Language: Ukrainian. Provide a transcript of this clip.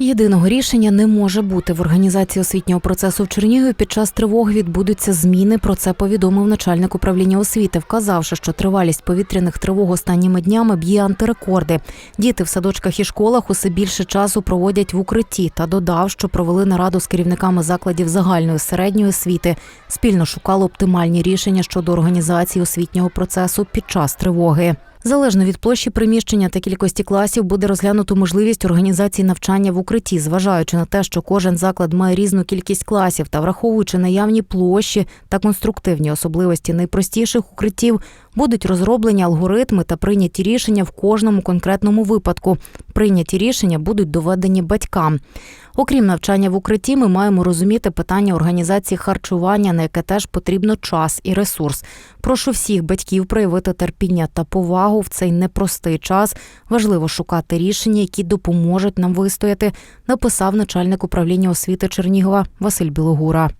Єдиного рішення не може бути в організації освітнього процесу в Чернігові. Під час тривог відбудуться зміни. Про це повідомив начальник управління освіти, вказавши, що тривалість повітряних тривог останніми днями б'є антирекорди. Діти в садочках і школах усе більше часу проводять в укритті та додав, що провели нараду з керівниками закладів загальної середньої освіти. Спільно шукали оптимальні рішення щодо організації освітнього процесу під час тривоги. Залежно від площі приміщення та кількості класів буде розглянуто можливість організації навчання в укритті, зважаючи на те, що кожен заклад має різну кількість класів та враховуючи наявні площі та конструктивні особливості найпростіших укриттів, будуть розроблені алгоритми та прийняті рішення в кожному конкретному випадку. Прийняті рішення будуть доведені батькам. Окрім навчання в укритті, ми маємо розуміти питання організації харчування, на яке теж потрібно час і ресурс. Прошу всіх батьків проявити терпіння та повагу в цей непростий час. Важливо шукати рішення, які допоможуть нам вистояти, написав начальник управління освіти Чернігова Василь Білогура.